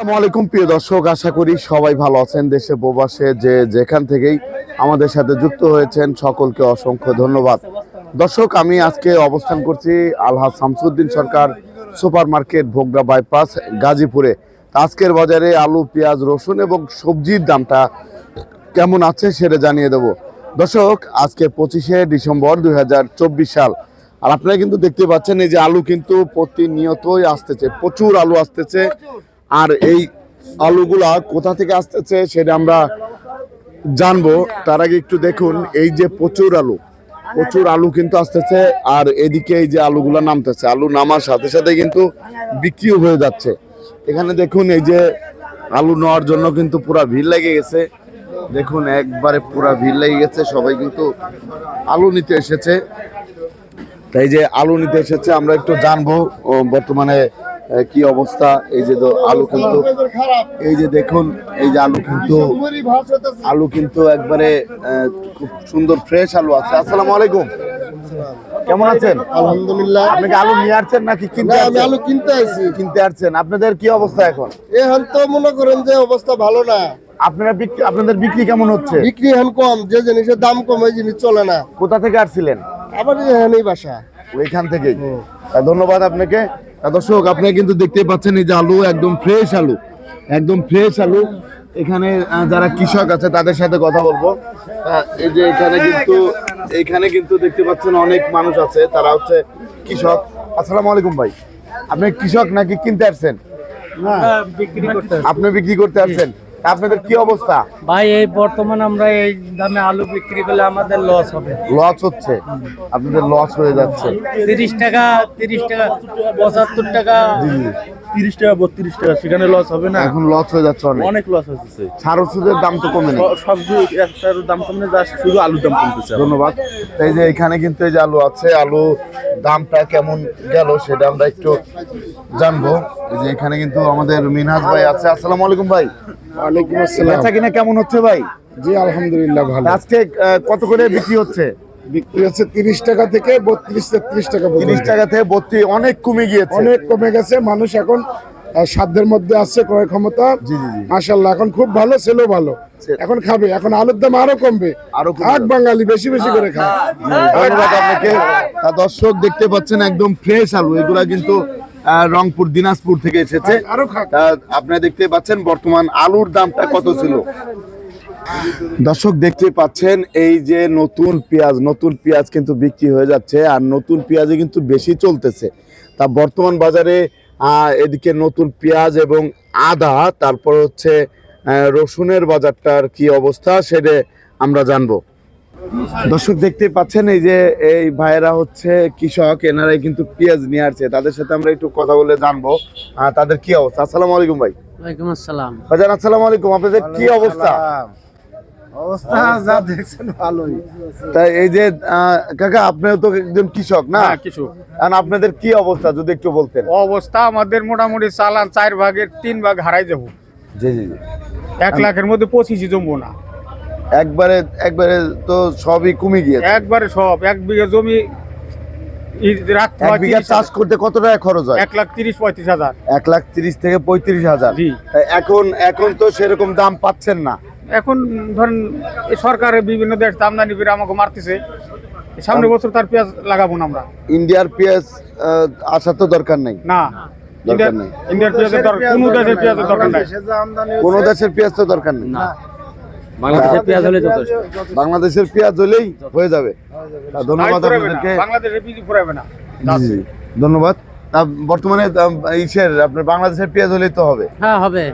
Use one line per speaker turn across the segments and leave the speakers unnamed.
আসসালামু আলাইকুম, প্রিয় দর্শক, আশা করি সবাই ভালো আছেন দেশে, প্রবাসে, যে যেখান থেকেই আমাদের সাথে যুক্ত হয়েছেন, সকলকে অসংখ্য ধন্যবাদ। দর্শক, আমি আজকে অবস্থান করছি Alhaj Shamsuddin Sarkar super market Bhogra bypass গাজীপুরে। আজকের বাজারে আলু, পেঁয়াজ, রসুন এবং সবজির দামটা কেমন আছে সেটা জানিয়ে দেব। দর্শক, আজকে পঁচিশে ডিসেম্বর দুই হাজার চব্বিশ সাল। আর আপনারা কিন্তু দেখতে পাচ্ছেন, এই যে আলু কিন্তু প্রতিনিয়তই আসতেছে, প্রচুর আলু আসতেছে। আর এই আলুগুলা কোথা থেকে আসতেছে সেটা আমরা জানব। তার আগে একটু দেখুন, এই যে প্রচুর আলু প্রচুর আলু কিন্তু আসতেছে, আর এদিকে এই যে আলুগুলা নামতেছে, আলু নামার সাথে সাথে কিন্তু বিক্রিও হয়ে যাচ্ছে। এখানে দেখুন, এই যে আলু নেওয়ার জন্য কিন্তু পুরা ভিড় লেগে গেছে। দেখুন, একবারে পুরা ভিড় লেগে গেছে, সবাই কিন্তু আলু নিতে এসেছে। তাই যে আলু নিতে এসেছে, আমরা একটু জানব বর্তমানে কি অবস্থা? এই যে আলু কিন্তু এই যে দেখুন এই যে আলু কিন্তু আলু কিন্তু একবারে খুব সুন্দর ফ্রেশ আলু আছে। আসসালামু আলাইকুম। কেমন আছেন?
আলহামদুলিল্লাহ।
আপনি কি আলু নিয়ে আসছেন নাকি কিনতে
আমি আলু কিনতে আইছি
কিনতে আসছেন। আপনাদের কি অবস্থা এখন?
এখন তো মনে করেন যে অবস্থা ভালো না।
আপনারা বিক্রি আপনাদের বিক্রি কেমন হচ্ছে?
বিক্রি এখন কম যে জিনিসের দাম কম ওই জিনিস চলে না।
কোথা থেকে আসছিলেন?
আবার এখানেই বাসা।
ওইখান থেকেই। ধন্যবাদ আপনাকে। দর্শক আপনারা কিন্তু দেখতে পাচ্ছেন এই যে আলু একদম ফ্রেশ আলু একদম ফ্রেশ আলু। এখানে যারা কৃষক আছে তাদের সাথে কথা বলব। এই যে এখানে কিন্তু এখানে কিন্তু দেখতে পাচ্ছেন অনেক মানুষ আছে তারা হচ্ছে কৃষক। আসসালাম আলাইকুম ভাই আপনি কৃষক নাকি কিনতে আসছেন?
বিক্রি করতে
আপনি বিক্রি করতে আসছেন? আপনাদের কি অবস্থা?
ভাই এই বর্তমান আমরা এই দামে আলু বিক্রি করলে আমাদের লস হবে।
লস হচ্ছে? আপনাদের লস হয়ে যাচ্ছে।
তিরিশ টাকা তিরিশ টাকা পঁচাত্তর টাকা
তিরিশ টাকা বত্রিশ টাকা সেখানে লস হবে না।
এখন লস হয়ে যাচ্ছে অনেক।
অনেক লস হচ্ছে
সার ওষুধের দাম তো কমে নেই।
সবজি একটার দাম কমে যা শুধু আলুর দাম কমতেছে
ধন্যবাদ। এই যে এখানে কিন্তু এই যে আলু আছে আলু দামটা কেমন গেল সেটা আমরা একটু জানব। এই যে এখানে কিন্তু আমাদের মিনহাজ ভাই আছে। আসসালামু আলাইকুম ভাই।
ওয়ালাইকুম আসসালাম।
বেচা কিনা কেমন হচ্ছে ভাই?
জি আলহামদুলিল্লাহ ভালো।
আজকে কত করে বিক্রি হচ্ছে?
বিক্রি হচ্ছে তিরিশ টাকা থেকে বত্রিশ তেত্রিশ টাকা
তিরিশ টাকা থেকে বত্রি অনেক কমে গিয়েছে।
অনেক কমে গেছে মানুষ এখন সাধ্যের মধ্যে আছে ক্রয় ক্ষমতা। মাশাল্লাহ এখন খুব ভালো ছেলেও ভালো। এখন খাবে এখন আলুর দাম আরও কমবে।
আরও।
আট বাঙালি বেশি বেশি করে খায়।
ধন্যবাদ আপনাকে। দর্শক দেখতে পাচ্ছেন একদম ফ্রেশ আলু এগুলা কিন্তু রংপুর দিনাজপুর থেকে এসেছে। তা আপনারা দেখতে পাচ্ছেন বর্তমান আলুর দামটা কত ছিল? দর্শক দেখতে পাচ্ছেন এই যে নতুন পেঁয়াজ নতুন পেঁয়াজ কিন্তু বিক্রি হয়ে যাচ্ছে আর নতুন পেঁয়াজে কিন্তু বেশি চলতেছে। তা বর্তমান বাজারে এদিকে নতুন পেঁয়াজ এবং আদা তারপর হচ্ছে রসুনের বাজারটার কি অবস্থা সেটা আমরা জানব। দর্শক দেখতে পাচ্ছেন এই যে এই ভাইয়েরা হচ্ছে কৃষক এনারাই কিন্তু পেঁয়াজ নিয়ে আসছে। তাদের সাথে আমরা একটু কথা বলে জানব তাদের কি অবস্থা। আসসালামু আলাইকুম ভাই।
ওয়ালাইকুম আসসালাম।
ভাইজান আসসালামু আলাইকুম। আপনাদের কি অবস্থা?
অবস্থা যা দেখছেন ভালোই।
তাই এই যে কাকা আপনিও তো একজন কৃষক না?
কিছু
আর আপনাদের কি অবস্থা যদি একটু বলতেন?
অবস্থা আমাদের মোটামুটি চালান চার ভাগের তিন ভাগ হারাই যাব।
জি জি জি।
এক লাখের মধ্যে পঁচিশই জমবো না।
একবারে একবারে তো সবই কমে গিয়েছে।
একবারে সব এক বিঘা জমি রাখতে
এক বিঘা চাষ করতে কত টাকা খরচ হয়?
এক লাখ তিরিশ পঁয়ত্রিশ হাজার।
এক লাখ তিরিশ থেকে পঁয়ত্রিশ হাজার। এখন এখন তো সেরকম দাম পাচ্ছেন না।
এখন ধরেন এই সরকারের বিভিন্ন দেশ আমদানি করে আমাকে মারতেছে। এই সামনের বছর তার পেঁয়াজ লাগাবো না আমরা।
ইন্ডিয়ার পেঁয়াজ আসার তো দরকার নেই।
না। ইন্ডিয়ার পেঁয়াজের দরকার কোনো দেশের পেঁয়াজের দরকার নাই।
কোন দেশের পেঁয়াজ তো দরকার নেই।
বাংলাদেশের পেঁয়াজ হলে
বাংলাদেশের পেঁয়াজ হলেই হয়ে যাবে। ধন্যবাদ
নাই ফুরাবে না।
আপনাদেরকে।
বাংলাদেশের পিজি ফুরাবে না।
জি, জি, ধন্যবাদ। বর্তমানে ইসের আপনার বাংলাদেশের পেঁয়াজ হলেই তো হবে।
হ্যাঁ হবে।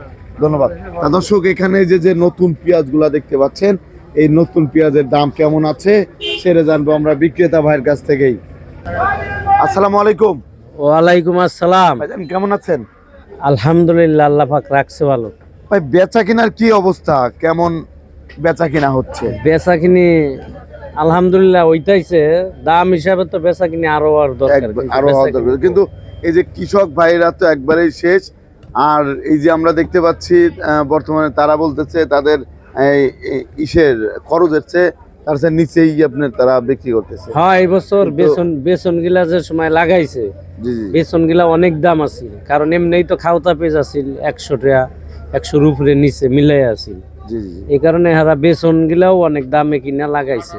ধন্যবাদ। দর্শক এখানে যে যে নতুন পেঁয়াজগুলা দেখতে পাচ্ছেন এই নতুন পেঁয়াজের দাম কেমন আছে সেটা জানব আমরা বিক্রেতা ভাইয়ের কাছ থেকেই। আসসালামু আলাইকুম।
ওয়ালাইকুম আসসালাম।
কেমন আছেন?
আলহামদুলিল্লাহ আল্লাহ পাক রাখছে ভালো।
ভাই বেচা কেনার কি অবস্থা? কেমন বেচা কিনা হচ্ছে?
বেচা কিনি আলহামদুলিল্লাহ ওইটাইছে দাম হিসাবে তো বেচা কিনি আরও আর দরকার। আরও
দরকার। কিন্তু এই যে কৃষক ভাইরা তো একবারেই শেষ আর এই যে আমরা দেখতে পাচ্ছি বর্তমানে তারা বলতেছে তাদের ইসের খরচের চেয়ে তার সাথে নিচেই আপনার তারা বিক্রি করতেছে।
হ্যাঁ এই বছর বেসন বেসন গিলা যে সময় লাগাইছে
জি জি।
বেসন গিলা অনেক দাম আছিল। কারণ এমনিই তো খাওতা পেজ আছিল একশো টাকা একশোর উপরে নিচে মিলাই আছিল।
জি জি জি।
এই কারণে হারা বেসন গিলাও অনেক দামে কিনা লাগাইছে।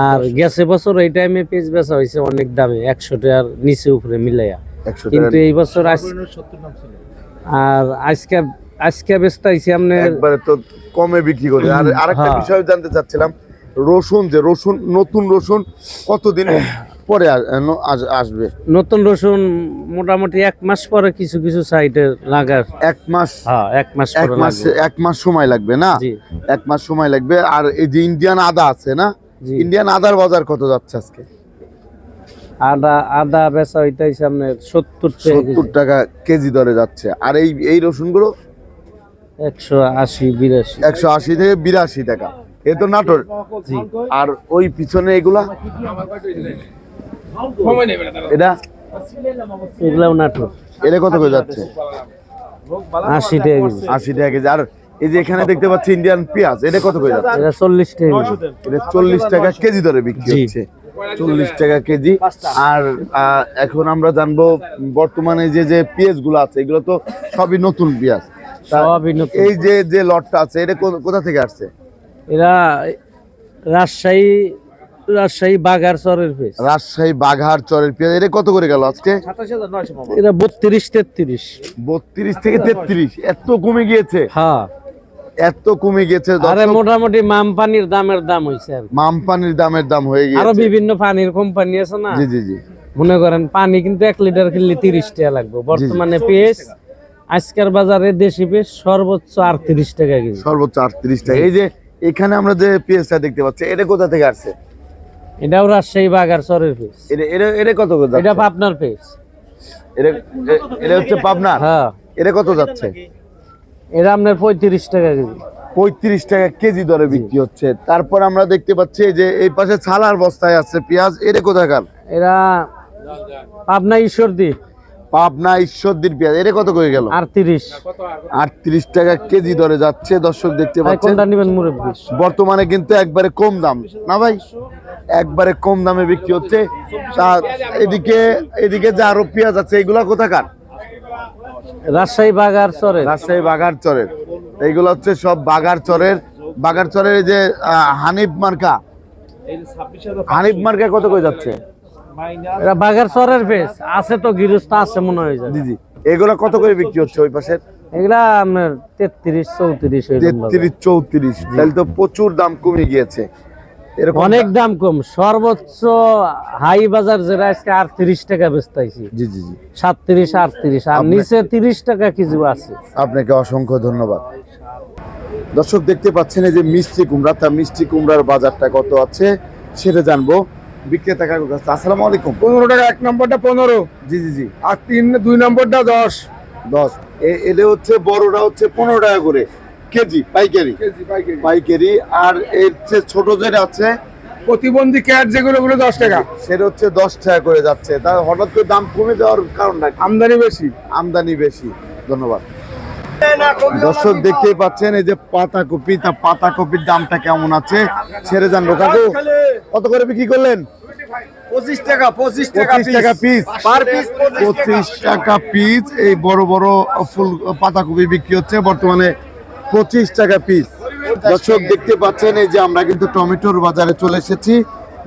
আর গেছে বছর এই টাইমে পেজ বেচা হয়েছে অনেক দামে একশো টাকার নিচে উপরে মিলাইয়া।
একশো
কিন্তু এই বছর আজ- আর আজকে আজকে বেচতাইছি আপনার
একবারে তো কমে বিক্রি করে। আর আরেকটা
হ্যাঁ।
বিষয় জানতে চাচ্ছিলাম রসুন যে রসুন নতুন রসুন কতদিন পরে আসবে?
নতুন রসুন মোটামুটি এক মাস পরে কিছু কিছু সাইডে লাগার
এক মাস?
হ্যাঁ এক মাস
এক মাস এক মাস সময় লাগবে না? এক মাস সময় লাগবে। আর এই যে ইন্ডিয়ান আদা আছে না? ইন্ডিয়ান আদার বাজার কত যাচ্ছে আজকে?
আদা আদা বেচা হইতাইছে আপনার সত্তর
সত্তর টাকা কেজি দরে যাচ্ছে। আর এই এই রসুনগুলো?
একশো আশি বিরাশি।
একশো আশি থেকে বিরাশি টাকা। এ তো নাটোর। আর ওই পিছনে এগুলা? এটা?
এগুলাও নাটক
এটা কত করে যাচ্ছে?
আশি টাকা কেজি।
আশি টাকা কেজি। আর এই যে এখানে দেখতে পাচ্ছি ইন্ডিয়ান পেঁয়াজ এটা কত করে যাচ্ছে?
এটা চল্লিশ টাকা
এটা চল্লিশ টাকা কেজি দরে বিক্রি হচ্ছে। চল্লিশ টাকা কেজি। আর এখন আমরা জানব বর্তমানে যে যে পেঁয়াজগুলো আছে এগুলো তো সবই নতুন পেঁয়াজ। এই যে যে লটটা আছে এটা কোথা থেকে আসছে?
এরা রাজশাহী রাজশাহী বাঘার চরের পেজ
রাজশাহী বাঘার চরের পেঁয়াজ এটা কত করে গেল আজকে?
এরা বত্রিশ তেত্রিশ।
বত্রিশ থেকে তেত্রিশ এত কমে গিয়েছে।
হ্যাঁ।
এত কমে গেছে
আরে মোটামুটি মাম পানির দামের দাম হয়েছে আর কি।
মামপানির দামের দাম হয়ে
গেছে
আরও
বিভিন্ন পানির কোম্পানি আছে না?
জি জি জি।
মনে করেন পানি কিন্তু এক লিটার কিনলে তিরিশ টাকা লাগবে। বর্তমানে পেঁয়াজ আজকের বাজারে দেশি পেঁয়াজ সর্বোচ্চ আটত্রিশ টাকা কেজি।
সর্বোচ্চ আটত্রিশ টাকা। এই যে এখানে আমরা যে পেঁয়াজটা দেখতে পাচ্ছি এটা কোথা থেকে আসছে?
এটাও রাজশাহী বাগার চরের পেঁয়াজ।
এটা এটা এটা কত
এটা আপনার পেঁয়াজ।
এটা এটা হচ্ছে পাবনা
হ্যাঁ।
এটা কত যাচ্ছে?
এটা আপনার পঁয়ত্রিশ টাকা কেজি।
পঁয়ত্রিশ টাকা কেজি দরে বিক্রি হচ্ছে। তারপর আমরা দেখতে পাচ্ছি যে এই পাশে ছালার বস্তায় আছে পেঁয়াজ এটা কোথাকার?
এরা পাবনা ঈশ্বরদী।
পাবনা ঈশ্বরদীর পেঁয়াজ এটা কত করে গেল?
আটত্রিশ।
আটত্রিশ টাকা কেজি দরে যাচ্ছে দর্শক দেখতে পাচ্ছেন। বর্তমানে কিন্তু একবারে কম দাম না ভাই? একবারে কম দামে বিক্রি হচ্ছে। তা এদিকে এদিকে যে আরও পেঁয়াজ আছে এগুলা কোথাকার?
রাজশাহী বাগার চরের।
রাজশাহী বাগার চরের। এইগুলো হচ্ছে সব বাগার চরের। বাগার চরের যে হানিফ মার্কা। হানিফ মার্কা কত করে যাচ্ছে?
এরা বাগার চরের পেঁয়াজ আছে তো গৃহস্থ আছে মনে হয় যায়
জি জি। এগুলো কত করে বিক্রি হচ্ছে ওই পাশে
এগুলা আপনার তেত্রিশ চৌত্রিশ
তেত্রিশ চৌত্রিশ। তাহলে তো প্রচুর দাম কমে গিয়েছে।
অনেক দাম কম। সর্বোচ্চ হাই বাজার যেটা আজকে আটত্রিশ টাকা বেচতাইছি।
জি জি জি।
সাতত্রিশ আটত্রিশ। আর নিচে তিরিশ টাকা কেজি আছে।
আপনাকে অসংখ্য ধন্যবাদ। দর্শক দেখতে পাচ্ছেন এই যে মিষ্টি কুমড়া। তা মিষ্টি কুমড়ার বাজারটা কত আছে সেটা জানব। বিক্রেতা কাকুর কাছে। আসসালামু আলাইকুম।
পনেরো টাকা এক নম্বরটা পনেরো।
জি জি জি।
আর তিন দুই নম্বরটা দশ।
দশ। এ- এটা হচ্ছে বড়টা হচ্ছে পনেরো টাকা করে। কেজি পাইকারি।
পাইকারি।
আর এর চেয়ে ছোট যেটা আছে
প্রতিবন্ধী ক্যাট যেগুলো ওগুলো দশ টাকা।
সেটা হচ্ছে দশ টাকা করে যাচ্ছে। তা হঠাৎ করে দাম কমে যাওয়ার কারণটা
আমদানি বেশি।
আমদানি বেশি। ধন্যবাদ। দর্শক দেখতেই পাচ্ছেন এই যে পাতাকপি তা পাতাকপির দামটা কেমন আছে? ছেড়ে জানব কাকু কত করে বিক্রি করলেন?
পঁচিশ টাকা পঁচিশ
পঁচিশ টাকা পিস পঁচিশ টাকা। পিস এই বড় বড় ফুল পাতাকপি বিক্রি হচ্ছে। বর্তমানে পঁচিশ টাকা পিস দর্শক দেখতে পাচ্ছেন এই যে আমরা কিন্তু টমেটোর বাজারে চলে এসেছি।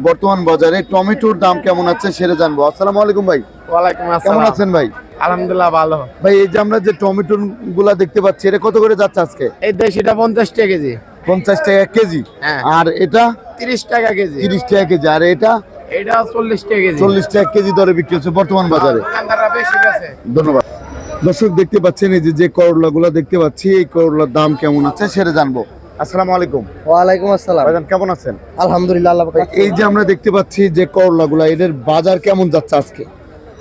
বর্তমান বাজারে টমেটোর দাম কেমন আছে সেটা জানব। আসসালামু আলাইকুম ভাই।
ওয়ালাইকুম
কেমন আছেন ভাই?
আলহামদুলিল্লাহ ভালো।
ভাই এই যে আমরা যে টমেটো গুলা দেখতে পাচ্ছি এটা কত করে যাচ্ছে আজকে?
এই দেশিটা পঞ্চাশ টাকা কেজি।
পঞ্চাশ টাকা কেজি।
হ্যাঁ।
আর এটা?
তিরিশ টাকা কেজি।
তিরিশ টাকা কেজি। আর এটা?
এটা চল্লিশ টাকা কেজি।
চল্লিশ টাকা কেজি দরে বিক্রি হচ্ছে বর্তমান বাজারে। ধন্যবাদ। দর্শক দেখতে পাচ্ছেন এই যে যে করলা গুলা দেখতে পাচ্ছি এই করলার দাম কেমন আছে সেটা জানব। আসসালামু আলাইকুম।
ওয়ালাইকুম আসসালাম।
ভাইজান কেমন আছেন?
আলহামদুলিল্লাহ আল্লাহ
এই যে আমরা দেখতে পাচ্ছি যে করলাগুলো এদের বাজার কেমন যাচ্ছে আজকে?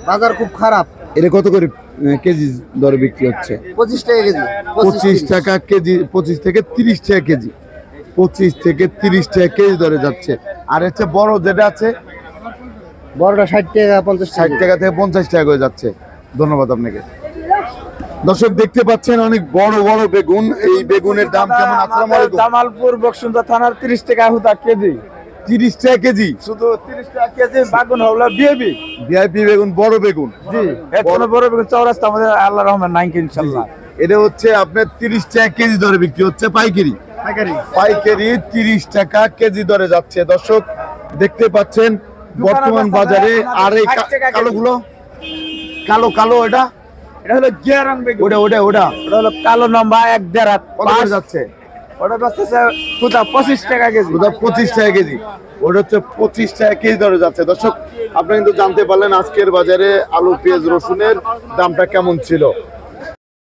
বাজার খুব খারাপ।
এটা কত করে কেজি দরে বিক্রি হচ্ছে?
পঁচিশ টাকা কেজি
পঁচিশ টাকা কেজি পঁচিশ থেকে তিরিশ টাকা কেজি। পঁচিশ থেকে তিরিশ টাকা কেজি দরে যাচ্ছে। আর হচ্ছে বড় যেটা আছে
বড়টা ষাট টাকা পঞ্চাশ
ষাট টাকা থেকে পঞ্চাশ টাকা করে যাচ্ছে। ধন্যবাদ আপনাকে। দর্শক দেখতে পাচ্ছেন অনেক বড় বড় বেগুন। এই বেগুনের দাম কেমন? আসসালামু আলাইকুম।
জামালপুর বকসুন্দর থানার তিরিশ টাকা হুদা কেজি।
তিরিশ টাকা কেজি?
শুধু তিরিশ টাকা কেজি বাগুন হলো বিয়েবি
ভিআইপি বেগুন বড় বেগুন।
জি এর বড় বেগুন চৌরাস্তা আমাদের আল্লাহ রহমান নাইনকে ইনশাল্লাহ।
এটা হচ্ছে আপনার তিরিশ টাকা কেজি দরে বিক্রি হচ্ছে পাইকারি। পাইকারি। পাইকারি তিরিশ টাকা কেজি দরে যাচ্ছে। দর্শক দেখতে পাচ্ছেন বর্তমান বাজারে আর এই কা-
60
কালোগুলো? কালো কালো এটা?
এটা হলো গিয়ারং বেগুন
ওটা ওটা ওটা।
ওটা হলো কালো লম্বা এক দেড় হাত
কত যাচ্ছে?
ওটা বেচতেছে কোথা পঁচিশ টাকা কেজি।
ওটা পঁচিশ টাকা কেজি। ওটা হচ্ছে পঁচিশ টাকা কেজি দরে যাচ্ছে। দর্শক আপনি কিন্তু জানতে পারলেন আজকের বাজারে আলু পেঁয়াজ রসুনের দামটা কেমন ছিল।